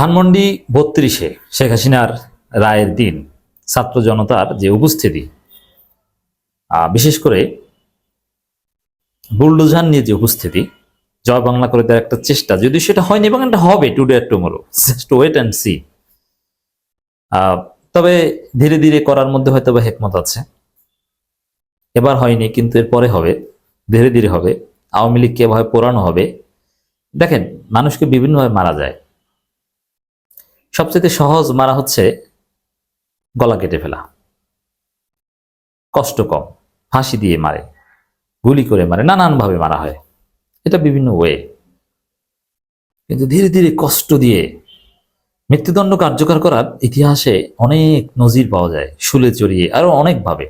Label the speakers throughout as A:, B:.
A: ধানমন্ডি বত্রিশে শেখ হাসিনার রায়ের দিন, ছাত্র জনতার যে উপস্থিতি বিশেষ করে বুলডোজার নিয়ে যে উপস্থিতি, জয় বাংলা করে দেওয়ার একটা চেষ্টা যদি সেটা হয়নি এবং এটা হবে today tomorrow just wait and see তবে ধীরে ধীরে করার মধ্যে হয়তো বা হেকমত আছে। এবার হয়নি, কিন্তু এরপরে হবে, ধীরে ধীরে হবে। আওয়ামী লীগকে এভাবে পোড়ানো হবে। দেখেন, মানুষকে বিভিন্নভাবে মারা যায়। সবচেয়ে সহজ মারা হচ্ছে গলা কেটে ফেলা। কষ্ট কম ফাঁসি দিয়ে মারে, গুলি করে মারে, নানানভাবে মারা হয়। এটা বিভিন্ন ওয়ে কিন্তু ধীরে ধীরে কষ্ট দিয়ে মৃত্যুদণ্ড কার্যকর করার ইতিহাসে অনেক নজির পাওয়া যায় শুলে চড়িয়ে, আরও অনেকভাবে।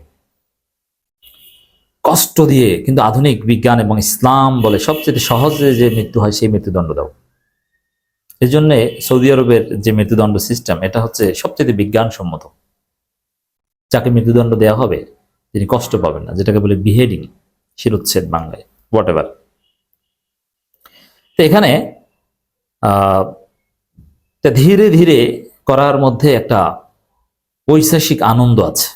A: কষ্ট দিয়ে কিন্তু আধুনিক বিজ্ঞান এবং ইসলাম বলে সবচেয়ে সহজে যে মৃত্যু হয় সেই মৃত্যুদণ্ড দাও। এই জন্যে সৌদি আরবের যে মৃত্যুদণ্ড সিস্টেম এটা হচ্ছে সবচেয়ে বিজ্ঞানসম্মত। যাকে মৃত্যুদণ্ড দেওয়া হবে, তিনি কষ্ট পাবেন না, যেটাকে বলে বিহেডিং শিরোচ্ছেদ বাংলায় হোয়াট এভার তো এখানে ধীরে ধীরে করার মধ্যে একটা ঐতিহাসিক আনন্দ আছে।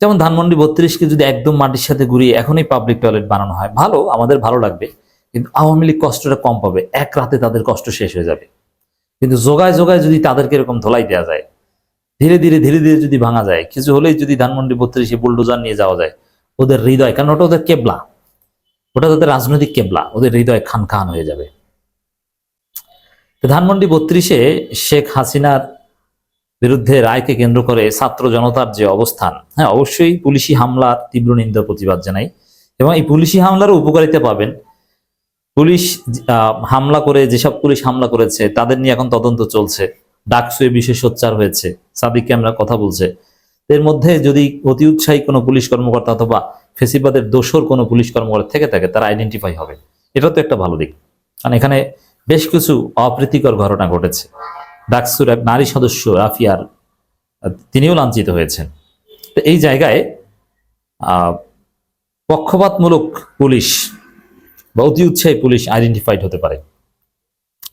A: যেমন ধানমন্ডি বত্রিশকে যদি একদম মাটির সাথে ঘুরিয়ে এখনই পাবলিক টয়লেট বানানো হয়, ভালো, আমাদের ভালো লাগবে। কিন্তু আওয়ামী লীগ কষ্টটা কম পাবে। এক রাতে তাদের কষ্ট শেষ হয়ে যাবে। কিন্তু জোগায় জোগায় যদি তাদেরকে এরকম ধোলাই দেওয়া যায়, ধীরে ধীরে ধীরে ধীরে যদি ভাঙা যায়, কিছু হলেই যদি ধানমন্ডি বত্রিশে বুলডোজার নিয়ে যাওয়া যায়, ওদের হৃদয়, কারণ ওটা ওদের কেবলা। ওটা ওদের রাজনৈতিক কেবলা। ওদের হৃদয় খান খান হয়ে যাবে। ধানমন্ডি বত্রিশে শেখ হাসিনার বিরুদ্ধে রায়কে কেন্দ্র করে ছাত্র জনতার যে অবস্থান হ্যাঁ অবশ্যই পুলিশি হামলার তীব্র নিন্দা প্রতিবাদ জানাই। এবং এই পুলিশি হামলারও উপকারিতা পাবেন। পুলিশ হামলা করে, যেসব পুলিশ হামলা করেছে, তাদের নিয়ে এখন তদন্ত চলছে। ডাকসুয়ে বিশেষ সোচ্চার হয়েছে। সাদিককে আমরা কথা বলছে। এর মধ্যে যদি অতি উৎসাহী কোনো পুলিশ কর্মকর্তা অথবা ফেসিবাদের দোষর কোনো পুলিশ কর্মকর্তা থেকে থাকে, তারা আইডেন্টিফাই হবে। এটা তো একটা ভালো দিক। কারণ এখানে বেশ কিছু অপ্রীতিকর ঘটনা ঘটেছে। ডাকসুর এক নারী সদস্য রাফিয়ার, তিনিও লাঞ্ছিত হয়েছেন। তো এই জায়গায় পক্ষপাতমূলক পুলিশ বা অতি উৎসাহী পুলিশ আইডেন্টিফাইড হতে পারে।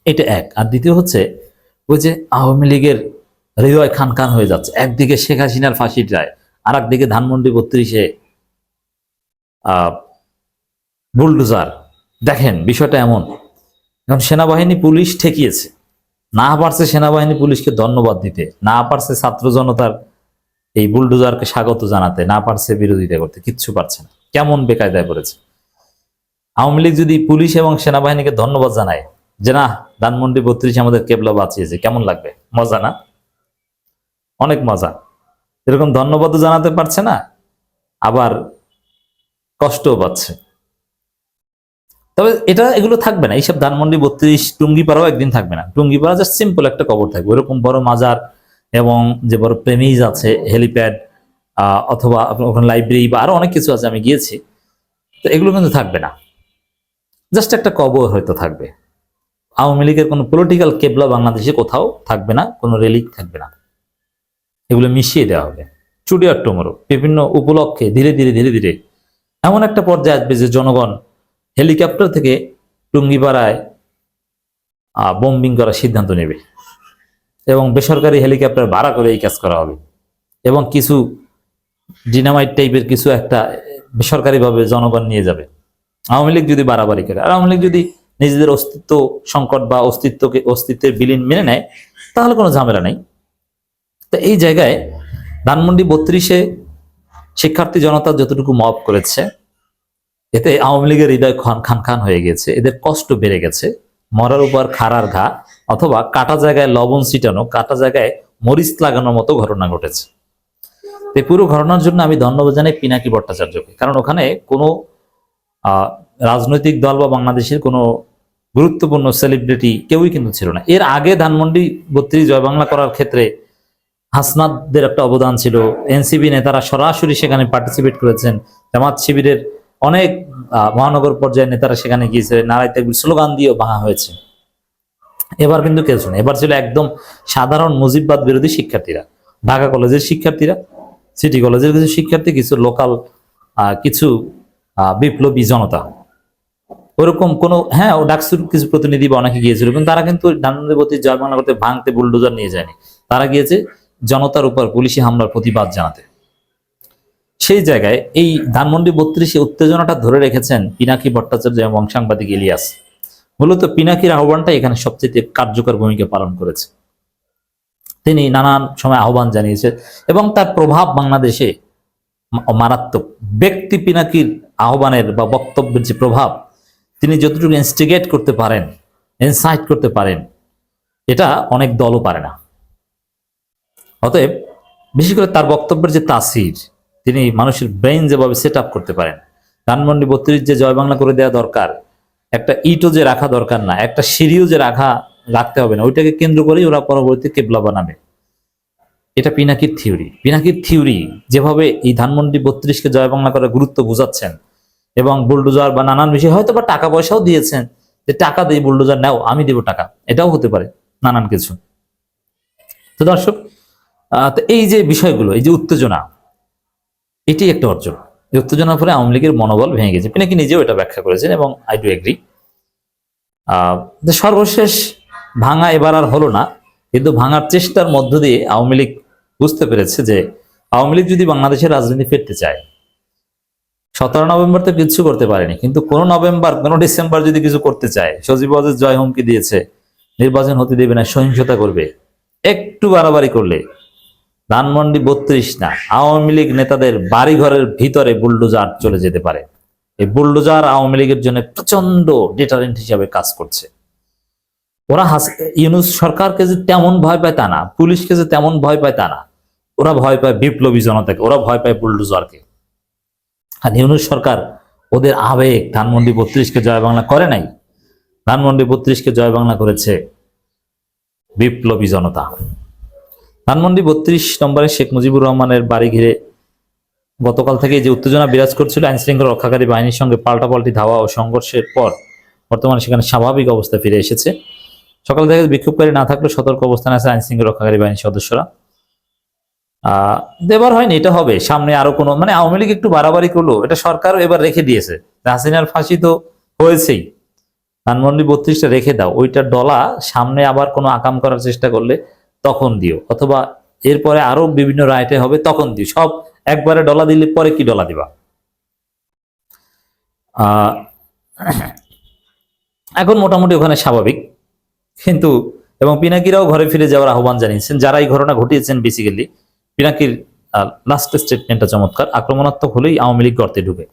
A: এটা এক। আর দ্বিতীয় হচ্ছে, ওই যে আওয়ামী লীগের হৃদয় খান খান হয়ে যাচ্ছে। একদিকে শেখ হাসিনার ফাঁসির রায় আর একদিকে ধানমন্ডি বত্রিশে বুলডোজার। দেখেন, বিষয়টা এমন। এখন সেনাবাহিনী পুলিশ ঠেকিয়েছে। না পারছে সেনাবাহিনী পুলিশকে ধন্যবাদ দিতে। না পারছে ছাত্র জনতার এই বুলডোজারকে স্বাগত জানাতে। না পারছে বিরোধিতা করতে। কিচ্ছু পারছে না। কেমন বেকায়দায় পড়েছে। আওয়ামী লীগ যদি পুলিশ এবং সেনাবাহিনীকে ধন্যবাদ জানায় যে না, ধানমন্ডি বত্রিশ আমাদের কেবলা বাঁচিয়েছে, কেমন লাগবে? মজা না? অনেক মজা। এরকম ধন্যবাদও জানাতে পারছে না, আবার কষ্টও পাচ্ছে। তবে এটা, এগুলো থাকবে না। এইসব ধানমন্ডি বত্রিশ টুঙ্গিপাড়াও একদিন থাকবে না। টুঙ্গিপাড়া জাস্ট সিম্পল একটা কবর থাকবে। ওরকম বড় মাজার এবং যে বড় প্রেমিজ আছে, হেলিপ্যাড অথবা ওখানে লাইব্রেরি বা আরও অনেক কিছু আছে, আমি গিয়েছি। তো এগুলো কিন্তু থাকবে না। জাস্ট একটা কবর হয়তো থাকবে। আওয়ামী লীগের কোনো পলিটিক্যাল কেবলা বাংলাদেশে কোথাও থাকবে না, কোনো রেলিক থাকবে না। এগুলো মিশিয়ে দেওয়া হবে। চুডিয়ার টুমোরো, বিভিন্ন উপলক্ষে ধীরে ধীরে ধীরে ধীরে। এমন একটা পর্যায়ে আসবে যে জনগণ হেলিকপ্টার থেকে টুঙ্গিপাড়ায় বোম্বিং করার সিদ্ধান্ত নেবে। এবং বেসরকারি হেলিকপ্টার ভাড়া করে এই কাজ করা হবে। এবং কিছু ডিনামাইট টাইপের কিছু একটা বেসরকারিভাবে জনগণ নিয়ে যাবে। আওয়ামী লীগ যদি বাড়াবাড়ি করে, আর আওয়ামী লীগ যদি নিজেদের অস্তিত্ব সংকট বা অস্তিত্বকে, অস্তিত্বের বিলীন মেনে নেয়, তাহলে কোনো ঝামেলা নেই। তো এই জায়গায় ধানমন্ডি বত্রিশে শিক্ষার্থী জনতা যতটুকু মব করেছে, এতে আওয়ামী লীগের হৃদয় খান খান খান হয়ে গেছে এদের কষ্ট বেড়ে গেছে। মরার উপর খাড়ার ঘা, অথবা কাটা জায়গায় লবণ ছিটানো, কাটা জায়গায় মরিচ লাগানোর মতো ঘটনা ঘটেছে। এই পুরো ঘটনার জন্য আমি ধন্যবাদ জানাই পিনাকি ভট্টাচার্যকে, কারণ ওখানে কোনো রাজনৈতিক দল বা বাংলাদেশের কোনো গুরুত্বপূর্ণ সেলিব্রিটি কেউই কিন্তু ছিল না। এর আগে ধানমন্ডি বত্রিশ জয় বাংলা করার ক্ষেত্রে হাসনাদদের একটা অবদান ছিল। এনসিবি নেতারা সরাসরি সেখানে পার্টিসিপেট করেছেন। জামাত শিবিরের অনেক মহানগর পর্যায়ের নেতারা সেখানে গিয়েছে। নারায় তেগুল স্লোগান দিয়েও ভাঙা হয়েছে। এবার কিন্তু কেউ শুনে এবার ছিল একদম সাধারণ মুজিববাদ বিরোধী শিক্ষার্থীরা। ঢাকা কলেজের শিক্ষার্থীরা সিটি কলেজের কিছু শিক্ষার্থী, কিছু লোকাল কিছু বিপ্লবী জনতা। ওরকম কোনো হ্যাঁ ও ডাকসুর কিছু প্রতিনিধি বা অনেকে গিয়েছিল, কিন্তু তারা কিন্তু ধানমন্ডিপতি জয় বাংলা করতে ভাঙতে বুলডোজার নিয়ে যায়নি। তারা গিয়েছে জনতার উপর পুলিশি হামলার প্রতিবাদ জানাতে। সেই জায়গায় এই ধানমন্ডি বত্রিশে উত্তেজনাটা ধরে রেখেছেন পিনাকি ভট্টাচার্য এবং সাংবাদিক ইলিয়াস। মূলত পিনাকির আহ্বানটা এখানে সবচেয়ে কার্যকর ভূমিকা পালন করেছে। তিনি নানান সময় আহ্বান জানিয়েছে এবং তার প্রভাব বাংলাদেশে মারাত্মক। ব্যক্তি পিনাকির আহ্বানের বা বক্তব্যের যে প্রভাব, তিনি যতটুকু ইনস্টিগেট করতে পারেন ইনসাইট করতে পারেন, এটা অনেক দলও পারে না। অতএব বিশেষ করে তার বক্তব্যের যে তাসির, তিনি মানুষের ব্রেইন যেভাবে সেট করতে পারেন, ধানমন্ডি বত্রিশ যে জয় বাংলা করে দেওয়া দরকার, একটা ইটও যে রাখা দরকার না, একটা সিঁড়িও যে রাখা, রাখতে হবে না, ওইটাকে কেন্দ্র করেই ওরা পরবর্তী কেবলা বানাবে। এটা পিনাকির থিওরি পিনাকির থিওরি যেভাবে এই ধানমন্ডি বত্রিশকে জয় বাংলা করার গুরুত্ব বোঝাচ্ছেন এবং বুলডোজার বা নানান বিষয়, হয়তো বা টাকা পয়সাও দিয়েছেন যে টাকা দিয়ে বুলডোজার নাও, আমি দেবো টাকা। এটাও হতে পারে, নানান কিছু। তো দর্শক তো এই যে বিষয়গুলো, এই যে উত্তেজনা, এটি একটা অর্জন। এই উত্তেজনার ফলে আওয়ামী লীগের মনোবল ভেঙে গেছে। পিনাকি নিজেও এটা ব্যাখ্যা করেছেন এবং আই ডু এগ্রি সর্বশেষ ভাঙা এবার আর হলো না, কিন্তু ভাঙার চেষ্টার মধ্য দিয়ে আওয়ামী লীগ বুঝতে পেরেছে যে আওয়ামী লীগ যদি বাংলাদেশের রাজনীতি ফিরতে চায় সতেরো নভেম্বর তো কিছু করতে পারেনি, কিন্তু কোন নভেম্বর, কোন ডিসেম্বর যদি কিছু করতে চায়, সজীব ওয়াজেদ জয় হুমকি দিয়েছে, নির্বাচন হতে দেবে না, সহিংসতা করবে, একটু বাড়াবাড়ি করলে, ধানমন্ডি বত্রিশ না, আওয়ামী লীগ নেতাদের বাড়ি ঘরের ভিতরে বুলডোজার চলে যেতে পারে। এই বুলডোজার আওয়ামী লীগের জন্য প্রচণ্ড ডিটারেন্ট হিসাবে কাজ করছে। ওরা ইউনুস সরকারকে যে তেমন ভয় পায় তা না, পুলিশকে যে তেমন ভয় পায় তা না, ওরা ভয় পায় বিপ্লবী জনতাকে, ওরা ভয় পায় বুলডোজারকে। আর ইউনুস সরকার ওদের আবেগ, ধানমন্ডি বত্রিশকে জয় বাংলা করে নাই। ধানমন্ডি বত্রিশকে জয় বাংলা করেছে বিপ্লবী জনতা। ধানমন্ডি বত্রিশ নম্বরে শেখ মুজিবুর রহমানের বাড়ি ঘিরে গতকাল থেকে যে উত্তেজনা বিরাজ করছিল আইন শৃঙ্খলা রক্ষাকারী বাহিনীর সঙ্গে পাল্টাপাল্টি ধাওয়া ও সংঘর্ষের পর বর্তমানে সেখানে স্বাভাবিক অবস্থা ফিরে এসেছে। সকাল থেকে বিক্ষোভকারী না থাকলেও সতর্ক অবস্থানে আছে আইন শৃঙ্খলা রক্ষাকারী বাহিনীর সদস্যরা। দেবার হয়নি, এটা হবে। সামনে আরও কোনো মানে আওয়ামী লীগ একটু বাড়াবাড়ি করল, এটা সরকারও এবার রেখে দিয়েছে। হাসিনার ফাঁসি তো হয়েছেই। ধানমন্ডি বত্রিশটা রেখে দাও, ওইটা ডলা, সামনে আবার কোনো আকাম করার চেষ্টা করলে তখন দিও। অথবা এরপরে আরও বিভিন্ন রাইটে হবে, তখন দিও। সব একবারে ডলা দিলে পরে কি ডলা দিবা? এখন মোটামুটি ওখানে স্বাভাবিক। কিন্তু, এবং পিনাকিরাও ঘরে ফিরে যাওয়ার আহ্বান জানিয়েছেন, যারা এই ঘটনা ঘটিয়েছেন বেসিক্যালি পিনাকির লাস্ট স্টেটমেন্টটা চমৎকার। আক্রমণাত্মক হলেই আওয়ামী লীগ গর্তে ঢুকে।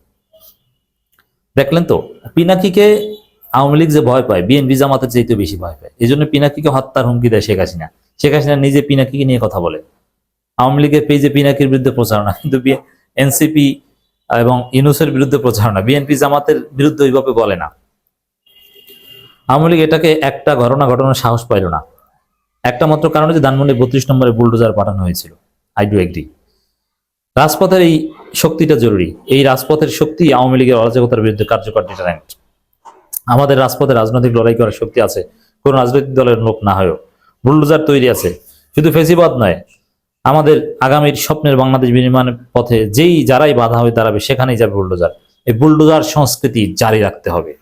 A: দেখলেন তো, পিনাকিকে আওয়ামী লীগ যে ভয় পায়, বিএনপি জামাতের চাইতে বেশি ভয় পায়। এই জন্য পিনাকিকে হত্যার হুমকি দেয় শেখ হাসিনা। শেখ হাসিনা নিজে পিনাকিকে নিয়ে কথা বলে। আওয়ামী লীগের পেজে পিনাকির বিরুদ্ধে প্রচারণা, কিন্তু এনসিপি এবং ইনুসের বিরুদ্ধে প্রচারণা, বিএনপি জামাতের বিরুদ্ধে ওইভাবে বলে না। আওয়ামী লীগ এটাকে একটা ঘটনা ঘটনার সাহস পাইল না। একটা মাত্র কারণে যে ধানমন্ডি বত্রিশ নম্বরে বুলডোজার পাঠানো হয়েছিল। আই ডু এগ্রি রাজপথের এই শক্তিটা জরুরি। এই রাজপথের শক্তি আওয়ামী লীগের অরাজকতার বিরুদ্ধে কার্যকর ডিটারেন্ট আমাদের রাজপথে রাজনৈতিক লড়াই করার শক্তি আছে। কোন রাজনৈতিক দলের লোক না হয়েও। বুলডোজার তৈরি আছে। শুধু ফেসিবাদ নয়, আমাদের আগামীর স্বপ্নের বাংলাদেশ বিনির্মাণের পথে যেই যারাই বাধা হয়ে দাঁড়াবে সেখানেই যাবে বুলডোজার। এই বুলডোজার সংস্কৃতি জারি রাখতে হবে।